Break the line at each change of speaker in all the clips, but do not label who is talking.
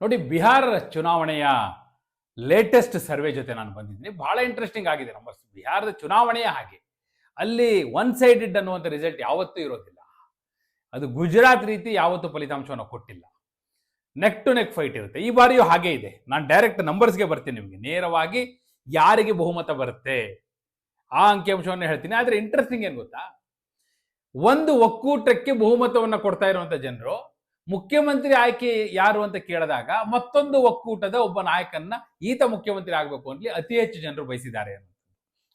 ನೋಡಿ ಬಿಹಾರ ಚುನಾವಣೆಯ latest survey ಜೊತೆ ನಾನು ಬಂದಿದ್ದೀನಿ. ಬಹಳ ಇಂಟ್ರೆಸ್ಟಿಂಗ್ ಆಗಿದೆ ನಮ್ಮ ಬಿಹಾರದ ಚುನಾವಣೆಯ ಹಾಗೆ ಅಲ್ಲಿ ಒನ್ ಸೈಡೆಡ್ ಅನ್ನುವಂಥ ರಿಸಲ್ಟ್ ಯಾವತ್ತೂ ಇರೋದಿಲ್ಲ. ಅದು ಗುಜರಾತ್ ರೀತಿ ಯಾವತ್ತೂ ಫಲಿತಾಂಶವನ್ನು ಕೊಟ್ಟಿಲ್ಲ. ನೆಕ್ ಟು ನೆಕ್ ಫೈಟ್ ಇರುತ್ತೆ. ಈ ಬಾರಿಯೂ ಹಾಗೆ ಇದೆ. ನಾನು ಡೈರೆಕ್ಟ್ ನಂಬರ್ಸ್ಗೆ ಬರ್ತೀನಿ ನಿಮಗೆ. ನೇರವಾಗಿ ಯಾರಿಗೆ ಬಹುಮತ ಬರುತ್ತೆ? ಆ ಅಂಕಿಅಂಶವನ್ನು ಹೇಳ್ತೀನಿ. ಆದರೆ ಇಂಟ್ರೆಸ್ಟಿಂಗ್ ಏನು ಗೊತ್ತಾ? ಒಂದು ಒಕ್ಕೂಟಕ್ಕೆ ಬಹುಮತವನ್ನು ಕೊಡ್ತಾ ಇರುವಂಥ ಜನರು ಮುಖ್ಯಮಂತ್ರಿ ಆಯ್ಕೆ ಯಾರು ಅಂತ ಕೇಳಿದಾಗ ಮತ್ತೊಂದು ಒಕ್ಕೂಟದ ಒಬ್ಬ ನಾಯಕನ್ನ ಈತ ಮುಖ್ಯಮಂತ್ರಿ ಆಗಬೇಕು ಅಂತಲಿ ಅತಿ ಹೆಚ್ಚು ಜನರು ಬಯಸಿದ್ದಾರೆ ಅಂತ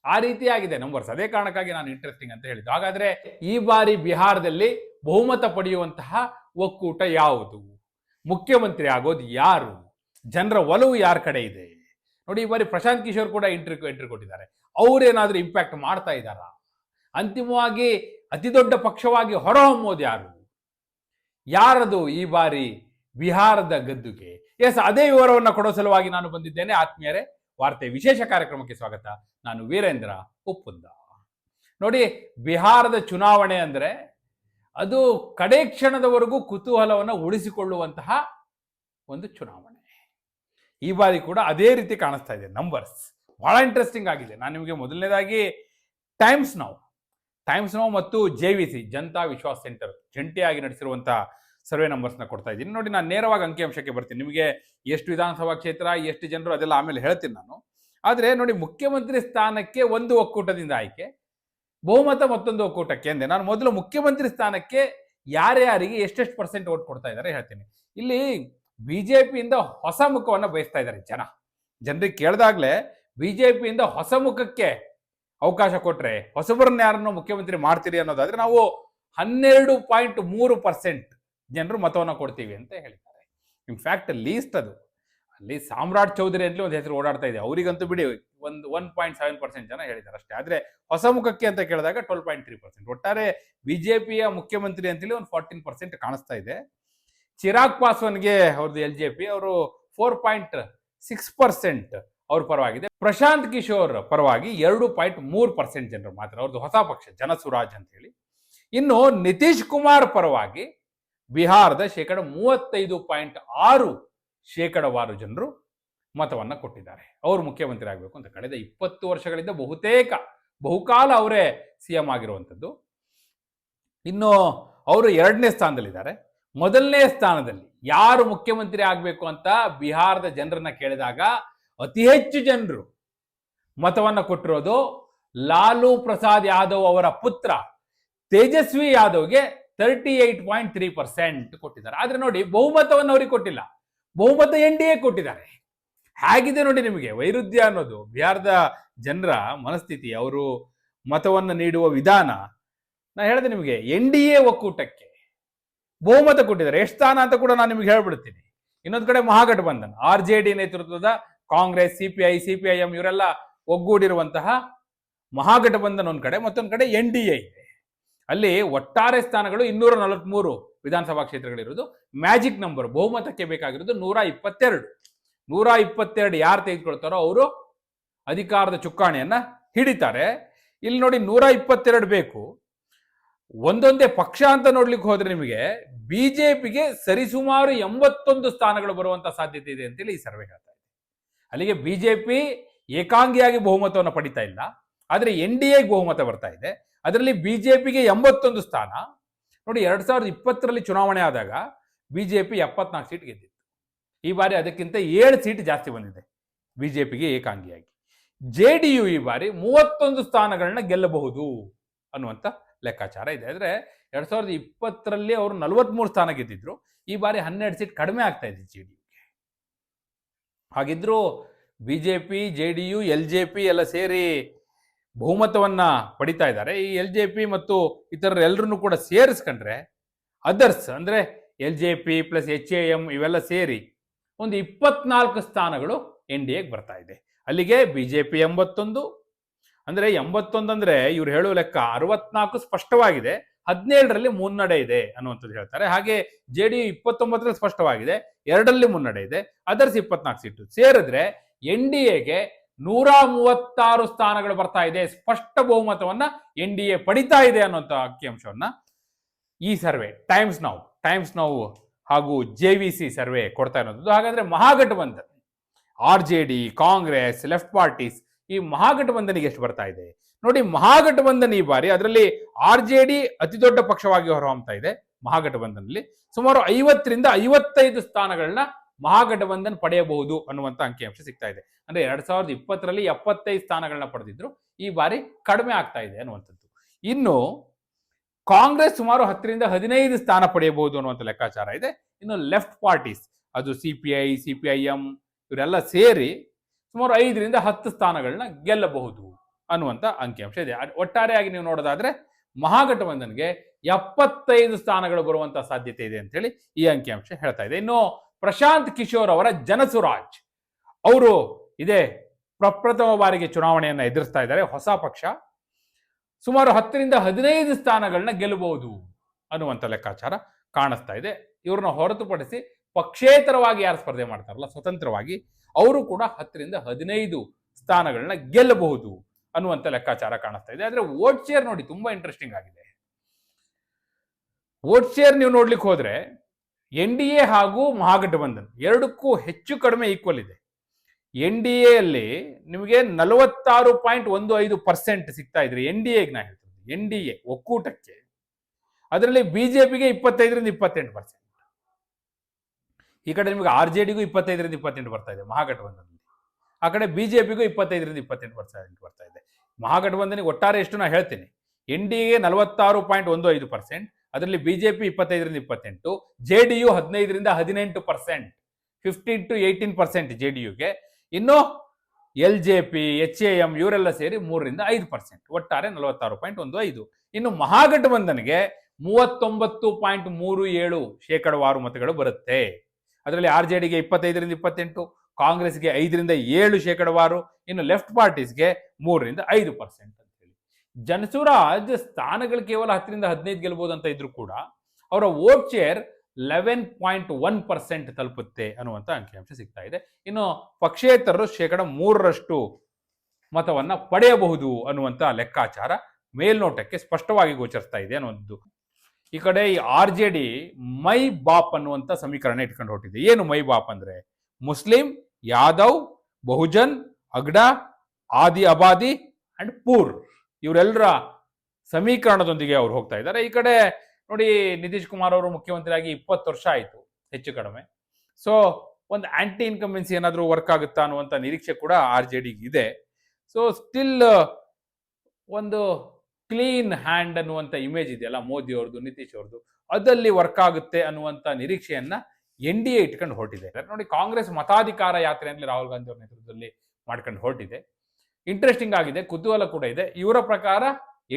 ಆ ರೀತಿಯಾಗಿದೆ ನಂಬರ್ಸ್ ಅದೇ ಕಾರಣಕ್ಕಾಗಿ ನಾನು ಇಂಟ್ರೆಸ್ಟಿಂಗ್ ಅಂತ ಹೇಳಿದ್ದು. ಹಾಗಾದ್ರೆ ಈ ಬಾರಿ ಬಿಹಾರದಲ್ಲಿ ಬಹುಮತ ಪಡೆಯುವಂತಹ ಒಕ್ಕೂಟ ಯಾವುದು? ಮುಖ್ಯಮಂತ್ರಿ ಆಗೋದು ಯಾರು? ಜನರ ಒಲವು ಯಾರ ಕಡೆ ಇದೆ? ನೋಡಿ, ಈ ಬಾರಿ ಪ್ರಶಾಂತ್ ಕಿಶೋರ್ ಕೂಡ ಎಂಟ್ರಿ ಎಂಟ್ರಿ ಕೊಟ್ಟಿದ್ದಾರೆ. ಅವರೇನಾದ್ರೂ ಇಂಪ್ಯಾಕ್ಟ್ ಮಾಡ್ತಾ ಇದ್ದಾರಾ? ಅಂತಿಮವಾಗಿ ಅತಿ ದೊಡ್ಡ ಪಕ್ಷವಾಗಿ ಹೊರಹೊಮ್ಮೋದು ಯಾರು? ಯಾರದು ಈ ಬಾರಿ ಬಿಹಾರದ ಗದ್ದುಗೆ? ಎಸ್ ಅದೇ ವಿವರವನ್ನು ಕೊಡೋ ಸಲುವಾಗಿ ನಾನು ಬಂದಿದ್ದೇನೆ. ಆತ್ಮೀಯರೇ, ವಾರ್ತೆ ವಿಶೇಷ ಕಾರ್ಯಕ್ರಮಕ್ಕೆ ಸ್ವಾಗತ. ನಾನು ವೀರೇಂದ್ರ ಉಪ್ಪುಂದ. ನೋಡಿ, ಬಿಹಾರದ ಚುನಾವಣೆ ಅಂದ್ರೆ ಅದು ಕಡೆ ಕ್ಷಣದವರೆಗೂ ಕುತೂಹಲವನ್ನು ಉಳಿಸಿಕೊಳ್ಳುವಂತಹ ಒಂದು ಚುನಾವಣೆ. ಈ ಬಾರಿ ಕೂಡ ಅದೇ ರೀತಿ ಕಾಣಿಸ್ತಾ ಇದೆ. ನಂಬರ್ಸ್ ಬಹಳ ಇಂಟ್ರೆಸ್ಟಿಂಗ್ ಆಗಿದೆ. ನಾನು ನಿಮಗೆ ಮೊದಲನೇದಾಗಿ ಟೈಮ್ಸ್ ನಾವು ಟೈಮ್ಸ್ ನೋ ಮತ್ತು J V C Janata Vishwasa centre, ಜಂಟಿಯಾಗಿ ನಡೆಸಿರುವಂತಹ ಸರ್ವೆ ನಂಬರ್ಸ್ನ ಕೊಡ್ತಾ ಇದ್ದೀನಿ. ನೋಡಿ, ನಾನು ನೇರವಾಗಿ ಅಂಕಿಅಂಶಕ್ಕೆ ಬರ್ತೀನಿ. ನಿಮಗೆ ಎಷ್ಟು ವಿಧಾನಸಭಾ ಕ್ಷೇತ್ರ, ಎಷ್ಟು ಜನರು ಅದೆಲ್ಲ ಆಮೇಲೆ ಹೇಳ್ತೀನಿ ನಾನು. ಆದರೆ ನೋಡಿ, ಮುಖ್ಯಮಂತ್ರಿ ಸ್ಥಾನಕ್ಕೆ ಒಂದು ಒಕ್ಕೂಟದಿಂದ ಆಯ್ಕೆ, ಬಹುಮತ ಮತ್ತೊಂದು ಒಕ್ಕೂಟಕ್ಕೆ ಅಂದೆ ನಾನು ಮೊದಲು ಮುಖ್ಯಮಂತ್ರಿ ಸ್ಥಾನಕ್ಕೆ ಯಾರ್ಯಾರಿಗೆ ಎಷ್ಟೆಷ್ಟು ಪರ್ಸೆಂಟ್ ಓಟ್ ಕೊಡ್ತಾ ಇದ್ದಾರೆ ಹೇಳ್ತೀನಿ. ಇಲ್ಲಿ ಬಿಜೆಪಿಯಿಂದ ಹೊಸ ಮುಖವನ್ನು ಬಯಸ್ತಾ ಇದ್ದಾರೆ ಜನ. ಜನರಿಗೆ ಕೇಳಿದಾಗಲೇ ಪಿಯಿಂದ ಹೊಸ ಮುಖಕ್ಕೆ ಅವಕಾಶ ಕೊಟ್ರೆ ಹೊಸಬರನ್ನ ಯಾರನ್ನು ಮುಖ್ಯಮಂತ್ರಿ ಮಾಡ್ತೀರಿ ಅನ್ನೋದಾದ್ರೆ ನಾವು ಹನ್ನೆರಡು ಪಾಯಿಂಟ್ ಮೂರು ಪರ್ಸೆಂಟ್ ಜನರು ಮತವನ್ನು ಕೊಡ್ತೀವಿ ಅಂತ ಹೇಳ್ತಾರೆ ಇನ್ಫ್ಯಾಕ್ಟ್ ಲೀಸ್ಟ್ ಅದು. ಅಲ್ಲಿ ಸಾಮ್ರಾಟ್ ಚೌಧರಿ ಅಂತಲೇ ಒಂದು ಹೆಸರು ಓಡಾಡ್ತಾ ಇದೆ. ಅವರಿಗಂತೂ ಬಿಡಿ, ಒಂದು ಒನ್ ಪಾಯಿಂಟ್ ಸೆವೆನ್ ಪರ್ಸೆಂಟ್ ಜನ ಹೇಳಿದ್ದಾರೆ ಅಷ್ಟೇ. ಆದ್ರೆ ಹೊಸ ಮುಖಕ್ಕೆ ಅಂತ ಕೇಳಿದಾಗ ಟ್ವೆಲ್ ಪಾಯಿಂಟ್ ತ್ರೀ ಪರ್ಸೆಂಟ್ ಒಟ್ಟಾರೆ ಬಿಜೆಪಿಯ ಮುಖ್ಯಮಂತ್ರಿ ಅಂತೇಳಿ ಒಂದು ಫಾರ್ಟೀನ್ ಪರ್ಸೆಂಟ್ ಕಾಣಿಸ್ತಾ ಇದೆ. ಚಿರಾಗ್ ಪಾಸ್ವಾನ್ಗೆ ಅವ್ರದ್ದು ಎಲ್ ಜೆ ಪಿ ಅವರು ಫೋರ್ ಪಾಯಿಂಟ್ ಸಿಕ್ಸ್ ಪರ್ಸೆಂಟ್ ಅವ್ರ ಪರವಾಗಿದೆ. ಪ್ರಶಾಂತ್ ಕಿಶೋರ್ ಪರವಾಗಿ ಎರಡು ಪಾಯಿಂಟ್ ಮೂರು ಪರ್ಸೆಂಟ್ ಜನರು ಮಾತ್ರ ಅವ್ರದ್ದು ಹೊಸ ಪಕ್ಷ, ಜನಸುರಾಜ್ ಅಂತ ಹೇಳಿ. ಇನ್ನು ನಿತೀಶ್ ಕುಮಾರ್ ಪರವಾಗಿ ಬಿಹಾರದ ಶೇಕಡ ಮೂವತ್ತೈದು ಪಾಯಿಂಟ್ ಆರು ಶೇಕಡವಾರು ಜನರು ಮತವನ್ನ ಕೊಟ್ಟಿದ್ದಾರೆ. ಅವರು ಮುಖ್ಯಮಂತ್ರಿ ಆಗಬೇಕು ಅಂತ ಕಳೆದ ಇಪ್ಪತ್ತು ವರ್ಷಗಳಿಂದ ಬಹುತೇಕ, ಬಹುಕಾಲ ಅವರೇ ಸಿ ಎಂ ಆಗಿರುವಂಥದ್ದು. ಇನ್ನು ಅವರು ಎರಡನೇ ಸ್ಥಾನದಲ್ಲಿದ್ದಾರೆ. ಮೊದಲನೇ ಸ್ಥಾನದಲ್ಲಿ ಯಾರು ಮುಖ್ಯಮಂತ್ರಿ ಆಗಬೇಕು ಅಂತ ಬಿಹಾರದ ಜನರನ್ನ ಕೇಳಿದಾಗ ಅತಿ ಹೆಚ್ಚು ಜನರು ಮತವನ್ನ ಕೊಟ್ಟಿರೋದು ಲಾಲು ಪ್ರಸಾದ್ ಯಾದವ್ ಅವರ ಪುತ್ರ Tejashwi ಯಾದವ್ಗೆ thirty eight point three percent ಕೊಟ್ಟಿದ್ದಾರೆ. ಆದ್ರೆ ನೋಡಿ, ಬಹುಮತವನ್ನು ಅವ್ರಿಗೆ ಕೊಟ್ಟಿಲ್ಲ. ಬಹುಮತ ಎನ್ ಡಿ ಎ ಕೊಟ್ಟಿದ್ದಾರೆ. ಹೇಗಿದೆ ನೋಡಿ ನಿಮಗೆ? ವೈರುಧ್ಯ ಅನ್ನೋದು, ಬಿಹಾರದ ಜನರ ಮನಸ್ಥಿತಿ, ಅವರು ಮತವನ್ನು ನೀಡುವ ವಿಧಾನ. ನಾನು ಹೇಳಿದೆ ನಿಮಗೆ, ಎನ್ ಡಿ ಎ ಒಕ್ಕೂಟಕ್ಕೆ ಬಹುಮತ ಕೊಟ್ಟಿದ್ದಾರೆ. ಎಷ್ಟು ಸ್ಥಾನ ಅಂತ ಕೂಡ ನಾನು ನಿಮಗೆ ಹೇಳ್ಬಿಡ್ತೀನಿ. ಇನ್ನೊಂದು ಕಡೆ ಮಹಾಗಠಬಂಧನ್, ಆರ್ ಜೆ ಡಿ ನೇತೃತ್ವದ Congress C P I C P I M ಇವರೆಲ್ಲ ಒಗ್ಗೂಡಿರುವಂತಹ ಮಹಾಗಠಬಂಧನ ಒಂದ್ ಕಡೆ, ಮತ್ತೊಂದು ಕಡೆ ಎನ್ ಡಿ ಎ ಇದೆ. ಅಲ್ಲಿ ಒಟ್ಟಾರೆ ಸ್ಥಾನಗಳು ಇನ್ನೂರ ನಲವತ್ಮೂರು ವಿಧಾನಸಭಾ ಕ್ಷೇತ್ರಗಳಿರೋದು ಮ್ಯಾಜಿಕ್ ನಂಬರ್, ಬಹುಮತಕ್ಕೆ ಬೇಕಾಗಿರೋದು ನೂರ ಇಪ್ಪತ್ತೆರಡು. ನೂರ ಇಪ್ಪತ್ತೆರಡು ಯಾರು ತೆಗೆದುಕೊಳ್ತಾರೋ ಅವರು ಅಧಿಕಾರದ ಚುಕ್ಕಾಣಿಯನ್ನ ಹಿಡಿತಾರೆ. ಇಲ್ಲಿ ನೋಡಿ ನೂರ ಇಪ್ಪತ್ತೆರಡು ಬೇಕು. ಒಂದೊಂದೇ ಪಕ್ಷ ಅಂತ ನೋಡ್ಲಿಕ್ಕೆ ಹೋದ್ರೆ ನಿಮಗೆ ಬಿಜೆಪಿಗೆ ಸರಿಸುಮಾರು ಎಂಬತ್ತೊಂದು ಸ್ಥಾನಗಳು ಬರುವಂತ ಸಾಧ್ಯತೆ ಇದೆ ಅಂತೇಳಿ ಈ ಸರ್ವೆ ಹೇಳ್ತಾರೆ ಅಲ್ಲಿಗೆ ಬಿಜೆಪಿ ಏಕಾಂಗಿಯಾಗಿ ಬಹುಮತವನ್ನು ಪಡಿತಾ ಇಲ್ಲ. ಆದರೆ ಎನ್ ಡಿ ಎಗೆ ಬಹುಮತ ಬರ್ತಾ ಇದೆ. ಅದರಲ್ಲಿ ಬಿಜೆಪಿಗೆ ಎಂಬತ್ತೊಂದು ಸ್ಥಾನ. ನೋಡಿ, ಎರಡು ಸಾವಿರದ ಇಪ್ಪತ್ತರಲ್ಲಿ ಚುನಾವಣೆ ಆದಾಗ ಬಿಜೆಪಿ ಎಪ್ಪತ್ನಾಲ್ಕು ಸೀಟ್ ಗೆದ್ದಿತ್ತು. ಈ ಬಾರಿ ಅದಕ್ಕಿಂತ ಏಳು ಸೀಟ್ ಜಾಸ್ತಿ ಬಂದಿದೆ ಬಿಜೆಪಿಗೆ ಏಕಾಂಗಿಯಾಗಿ. ಜೆ ಡಿ ಯು ಈ ಬಾರಿ ಮೂವತ್ತೊಂದು ಸ್ಥಾನಗಳನ್ನ ಗೆಲ್ಲಬಹುದು ಅನ್ನುವಂಥ ಲೆಕ್ಕಾಚಾರ ಇದೆ. ಆದರೆ ಎರಡು ಸಾವಿರದ ಇಪ್ಪತ್ತರಲ್ಲಿ ಅವರು ನಲವತ್ಮೂರು ಸ್ಥಾನ ಗೆದ್ದಿದ್ರು. ಈ ಬಾರಿ ಹನ್ನೆರಡು ಸೀಟ್ ಕಡಿಮೆ ಆಗ್ತಾ ಇದೆ ಜೆ ಡಿ ಯುಗೆ ಹಾಗಿದ್ರು BJP J P D U L J P ಎಲ್ಲ ಸೇರಿ ಬಹುಮತವನ್ನ ಪಡಿತಾ ಇದ್ದಾರೆ. ಈ ಎಲ್ ಜೆ ಪಿ ಮತ್ತು ಇತರರೆಲ್ಲರನ್ನು ಕೂಡ ಸೇರಿಸ್ಕೊಂಡ್ರೆ ಅದರ್ಸ್ ಅಂದ್ರೆ L J P plus H A M ಇವೆಲ್ಲ ಸೇರಿ ಒಂದು ಇಪ್ಪತ್ನಾಲ್ಕು ಸ್ಥಾನಗಳು ಎನ್ ಡಿ ಎಗೆ ಬರ್ತಾ ಇದೆ. ಅಲ್ಲಿಗೆ ಬಿ ಜೆ ಪಿ ಎಂಬತ್ತೊಂದು, ಅಂದ್ರೆ ಎಂಬತ್ತೊಂದು ಅಂದ್ರೆ ಇವ್ರು ಹೇಳುವ ಲೆಕ್ಕ ಅರವತ್ನಾಲ್ಕು ಸ್ಪಷ್ಟವಾಗಿದೆ. ಹದಿನೇಳರಲ್ಲಿ ಮುನ್ನಡೆ ಇದೆ ಅನ್ನುವಂಥದ್ದು ಹೇಳ್ತಾರೆ. ಹಾಗೆ ಜೆ ಡಿ ಯು ಇಪ್ಪತ್ತೊಂಬತ್ತರಲ್ಲಿ ಸ್ಪಷ್ಟವಾಗಿದೆ. ಎರಡರಲ್ಲಿ ಮುನ್ನಡೆ ಇದೆ. ಅದರ್ಸ್ ಇಪ್ಪತ್ನಾಲ್ಕು ಸೀಟು. ಸೇರಿದ್ರೆ ಎನ್ ಡಿ ಎಗೆ ನೂರ ಮೂವತ್ತಾರು ಸ್ಥಾನಗಳು ಬರ್ತಾ ಇದೆ. ಸ್ಪಷ್ಟ ಬಹುಮತವನ್ನ ಎನ್ ಡಿ ಎ ಪಡಿತಾ ಇದೆ ಅನ್ನುವಂಥ ಅಂಕಿಅಂಶವನ್ನ ಈ survey times now times now ಹಾಗೂ ಜೆ ವಿ ಸಿ ಸರ್ವೆ ಕೊಡ್ತಾ ಇರೋದು. ಹಾಗಾದ್ರೆ Mahagathbandhan, R J D, Congress, left parties ಈ ಮಹಾಗಠಬಂಧನಿಗೆ ಎಷ್ಟು ಬರ್ತಾ ಇದೆ? ನೋಡಿ, ಮಹಾಗಠಬಂಧನ್ ಈ ಬಾರಿ ಅದರಲ್ಲಿ ಆರ್ ಜೆ ಡಿ ಅತಿ ದೊಡ್ಡ ಪಕ್ಷವಾಗಿ ಹೊರಹೊಮ್ತಾ ಇದೆ ಮಹಾಗಠಬಂಧನಲ್ಲಿ ಸುಮಾರು ಐವತ್ತರಿಂದ ಐವತ್ತೈದು ಸ್ಥಾನಗಳನ್ನ ಮಹಾಗಠಬಂಧನ್ ಪಡೆಯಬಹುದು ಅನ್ನುವಂತ ಅಂಕಿಅಂಶ ಸಿಗ್ತಾ ಇದೆ. ಅಂದ್ರೆ ಎರಡ್ ಸಾವಿರದ ಇಪ್ಪತ್ತರಲ್ಲಿ ಎಪ್ಪತ್ತೈದು ಸ್ಥಾನಗಳನ್ನ ಪಡೆದಿದ್ರು. ಈ ಬಾರಿ ಕಡಿಮೆ ಆಗ್ತಾ ಇದೆ ಅನ್ನುವಂಥದ್ದು. ಇನ್ನು ಕಾಂಗ್ರೆಸ್ ಸುಮಾರು ಹತ್ತರಿಂದ ಹದಿನೈದು ಸ್ಥಾನ ಪಡೆಯಬಹುದು ಅನ್ನುವಂಥ ಲೆಕ್ಕಾಚಾರ ಇದೆ. ಇನ್ನು ಲೆಫ್ಟ್ ಪಾರ್ಟೀಸ್, ಅದು C P I C P I M ಇವರೆಲ್ಲ ಸೇರಿ ಸುಮಾರು ಐದರಿಂದ ಹತ್ತು ಸ್ಥಾನಗಳನ್ನ ಗೆಲ್ಲಬಹುದು ಅನ್ನುವಂಥ ಅಂಕಿಅಂಶ ಇದೆ. ಒಟ್ಟಾರೆಯಾಗಿ ನೀವು ನೋಡೋದಾದ್ರೆ ಮಹಾಗಠಬಂಧನ್ಗೆ ಎಪ್ಪತ್ತೈದು ಸ್ಥಾನಗಳು ಬರುವಂತ ಸಾಧ್ಯತೆ ಇದೆ ಅಂತ ಹೇಳಿ ಈ ಅಂಕಿಅಂಶ ಹೇಳ್ತಾ ಇದೆ. ಇನ್ನು ಪ್ರಶಾಂತ್ ಕಿಶೋರ್ ಅವರ ಜನಸುರಾಜ್. ಅವರು ಇದೇ ಪ್ರಪ್ರಥಮ ಬಾರಿಗೆ ಚುನಾವಣೆಯನ್ನ ಎದುರಿಸ್ತಾ ಇದ್ದಾರೆ, ಹೊಸ ಪಕ್ಷ. ಸುಮಾರು ಹತ್ತರಿಂದ ಹದಿನೈದು ಸ್ಥಾನಗಳನ್ನ ಗೆಲ್ಲಬಹುದು ಅನ್ನುವಂಥ ಲೆಕ್ಕಾಚಾರ ಕಾಣಿಸ್ತಾ ಇದೆ. ಇವ್ರನ್ನ ಹೊರತುಪಡಿಸಿ ಪಕ್ಷೇತರವಾಗಿ ಯಾರು ಸ್ಪರ್ಧೆ ಮಾಡ್ತಾರಲ್ಲ, ಸ್ವತಂತ್ರವಾಗಿ ಅವರು ಕೂಡ ಹತ್ತರಿಂದ ಹದಿನೈದು ಸ್ಥಾನಗಳನ್ನ ಗೆಲ್ಲಬಹುದು ಅನ್ನುವಂಥ ಲೆಕ್ಕಾಚಾರ ಕಾಣಿಸ್ತಾ ಇದೆ. ಆದರೆ ವೋಟ್ ಶೇರ್ ನೋಡಿ ತುಂಬಾ ಇಂಟ್ರೆಸ್ಟಿಂಗ್ ಆಗಿದೆ. ವೋಟ್ ಶೇರ್ ನೀವು ನೋಡ್ಲಿಕ್ಕೆ ಹೋದ್ರೆ ಎನ್ ಡಿ ಎ ಹಾಗೂ ಮಹಾಗಠಬಂಧನ್ ಎರಡಕ್ಕೂ ಹೆಚ್ಚು ಕಡಿಮೆ ಈಕ್ವಲ್ ಇದೆ. ಎನ್ ಡಿ ಎಲ್ಲಿ ನಿಮಗೆ ನಲವತ್ತಾರು ಪಾಯಿಂಟ್ ಒಂದು ಐದು ಪರ್ಸೆಂಟ್ ಸಿಗ್ತಾ ಇದ್ರೆ ಎನ್ ಡಿ ಎಗೆ ನಾ ಹೇಳ್ತೀನಿ. ಎನ್ ಡಿ ಎ ಒಕ್ಕೂಟಕ್ಕೆ ಅದರಲ್ಲಿ ಬಿಜೆಪಿಗೆ ಇಪ್ಪತ್ತೈದರಿಂದ ಇಪ್ಪತ್ತೆಂಟು ಪರ್ಸೆಂಟ್ ಈ ಕಡೆ ನಿಮಗೆ ಆರ್ ಜೆ ಡಿಗೂ ಇಪ್ಪತ್ತೈದರಿಂದ ಇಪ್ಪತ್ತೆಂಟು ಬರ್ತಾ ಇದೆ ಮಹಾಗಠಬಂಧನಲ್ಲಿ ಆ ಕಡೆ ಬಿಜೆಪಿಗೂ ಇಪ್ಪತ್ತೈದರಿಂದ ಇಪ್ಪತ್ತೆಂಟು ಪರ್ಸೆಂಟ್ ಬರ್ತಾ ಇದೆ. ಮಹಾಗಠಬಂಧನಿಗೆ ಒಟ್ಟಾರೆ ಎಷ್ಟು ನಾ ಹೇಳ್ತೀನಿ. ಎನ್ ಡಿ ಎ ನಲವತ್ತಾರು ಪಾಯಿಂಟ್ ಒಂದು ಐದು ಪರ್ಸೆಂಟ್ ಅದರಲ್ಲಿ ಬಿಜೆಪಿ ಇಪ್ಪತ್ತೈದರಿಂದ ಇಪ್ಪತ್ತೆಂಟು ಜೆ ಡಿ ಯು ಹದಿನೈದರಿಂದ ಹದಿನೆಂಟು percent fifteen to eighteen percent J D ಯುಗೆ ಇನ್ನು L J P, H A M ಇವರೆಲ್ಲ ಸೇರಿ ಮೂರರಿಂದ ಐದು ಪರ್ಸೆಂಟ್ ಒಟ್ಟಾರೆ ನಲವತ್ತಾರು ಪಾಯಿಂಟ್ ಒಂದು ಐದು. ಇನ್ನು ಮಹಾಗಠಬಂಧನ್ಗೆ ಮೂವತ್ತೊಂಬತ್ತು ಪಾಯಿಂಟ್ ಮೂರು ಏಳು ಶೇಕಡವಾರು ಮತಗಳು ಬರುತ್ತೆ. ಅದರಲ್ಲಿ ಆರ್ ಜೆ ಡಿಗೆ ಇಪ್ಪತ್ತೈದರಿಂದ ಇಪ್ಪತ್ತೆಂಟು, ಕಾಂಗ್ರೆಸ್ಗೆ ಐದರಿಂದ ಏಳು ಶೇಕಡವಾರು, ಇನ್ನು ಲೆಫ್ಟ್ ಪಾರ್ಟೀಸ್ಗೆ ಮೂರರಿಂದ ಐದು ಪರ್ಸೆಂಟ್ ಜನಸುರಾಜ್ ಸ್ಥಾನಗಳು ಕೇವಲ ಹತ್ತರಿಂದ ಹದಿನೈದು ಗೆಲ್ಬಹುದು ಅಂತ ಇದ್ರು ಕೂಡ ಅವರ vote share eleven point one percent ತಲುಪುತ್ತೆ ಅನ್ನುವಂಥ ಅಂಕಿಅಂಶ ಸಿಗ್ತಾ ಇದೆ. ಇನ್ನು ಪಕ್ಷೇತರರು ಶೇಕಡ ಮೂರರಷ್ಟು ಮತವನ್ನ ಪಡೆಯಬಹುದು ಅನ್ನುವಂಥ ಲೆಕ್ಕಾಚಾರ ಮೇಲ್ನೋಟಕ್ಕೆ ಸ್ಪಷ್ಟವಾಗಿ ಗೋಚರಿಸ್ತಾ ಇದೆ ಅನ್ನುವಂಥದ್ದು. ಈ ಕಡೆ ಈ ಆರ್ ಜೆ ಡಿ ಮೈ ಬಾಪ್ ಅನ್ನುವಂಥ ಸಮೀಕರಣ ಇಟ್ಕೊಂಡು ಹೊರಟಿದೆ. ಏನು ಮೈ ಬಾಪ್ ಅಂದ್ರೆ? Muslim, Yadav, Bahujan, ಅಗ್ಡ, Adi, Abadi and poor. ಇವರೆಲ್ಲರ ಸಮೀಕರಣದೊಂದಿಗೆ ಅವ್ರು ಹೋಗ್ತಾ ಇದ್ದಾರೆ. ಈ ಕಡೆ ನೋಡಿ ನಿತೀಶ್ ಕುಮಾರ್ ಅವರು ಮುಖ್ಯಮಂತ್ರಿಯಾಗಿ ಇಪ್ಪತ್ತು ವರ್ಷ ಆಯಿತು, ಹೆಚ್ಚು ಕಡಿಮೆ. ಸೊ ಒಂದು ಆಂಟಿ ಇನ್ಕಂಬೆನ್ಸಿ ಏನಾದರೂ ವರ್ಕ್ ಆಗುತ್ತಾ ಅನ್ನುವಂಥ ನಿರೀಕ್ಷೆ ಕೂಡ ಆರ್ ಜೆ ಡಿಗೆ ಇದೆ. ಸೊ ಸ್ಟಿಲ್ ಒಂದು ಕ್ಲೀನ್ ಹ್ಯಾಂಡ್ ಅನ್ನುವಂಥ ಇಮೇಜ್ ಇದೆಯಲ್ಲ, ಮೋದಿ ಅವ್ರದ್ದು ನಿತೀಶ್ ಅವ್ರದ್ದು ಅದಲ್ಲಿ ವರ್ಕ್ ಆಗುತ್ತೆ ಅನ್ನುವಂಥ ನಿರೀಕ್ಷೆಯನ್ನ ಎನ್ ಡಿ ಎ ಇಟ್ಕೊಂಡು ಹೊರಟಿದೆ. ನೋಡಿ, ಕಾಂಗ್ರೆಸ್ ಮತಾಧಿಕಾರ ಯಾತ್ರೆ ಅಂದ್ರೆ ರಾಹುಲ್ ಗಾಂಧಿ ಅವರ ನೇತೃತ್ವದಲ್ಲಿ ಮಾಡ್ಕೊಂಡು ಹೊರಟಿದೆ. ಇಂಟ್ರೆಸ್ಟಿಂಗ್ ಆಗಿದೆ, ಕುತೂಹಲ ಕೂಡ ಇದೆ. ಇವರ ಪ್ರಕಾರ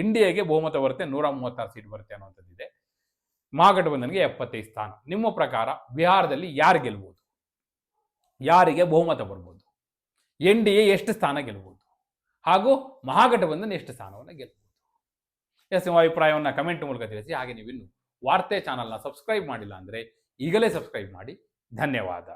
ಎನ್ ಡಿ ಎಗೆ ಬಹುಮತ ಬರುತ್ತೆ ನೂರ ಮೂವತ್ತಾರು ಸೀಟ್ ಬರುತ್ತೆ ಅನ್ನುವಂಥದ್ದಿದೆ. ಮಹಾಗಠಬಂಧನ್ಗೆ ಎಪ್ಪತ್ತೈದು ಸ್ಥಾನ. ನಿಮ್ಮ ಪ್ರಕಾರ ಬಿಹಾರದಲ್ಲಿ ಯಾರು ಗೆಲ್ಬೋದು? ಯಾರಿಗೆ ಬಹುಮತ ಬರ್ಬೋದು? ಎನ್ ಡಿ ಎ ಎಷ್ಟು ಸ್ಥಾನ ಗೆಲ್ಬೋದು? ಹಾಗೂ ಮಹಾಗಠಬಂಧನ್ ಎಷ್ಟು ಸ್ಥಾನವನ್ನು ಗೆಲ್ಬೋದು? ಎಸ್ ನಿಮ್ಮ ಅಭಿಪ್ರಾಯವನ್ನು ಕಮೆಂಟ್ ಮೂಲಕ ತಿಳಿಸಿ. ಹಾಗೆ ನೀವು ಇನ್ನು ವಾರ್ತೆ ಚಾನಲ್ನ ಸಬ್ಸ್ಕ್ರೈಬ್ ಮಾಡಿಲ್ಲ ಅಂದರೆ ಈಗಲೇ ಸಬ್ಸ್ಕ್ರೈಬ್ ಮಾಡಿ. ಧನ್ಯವಾದ.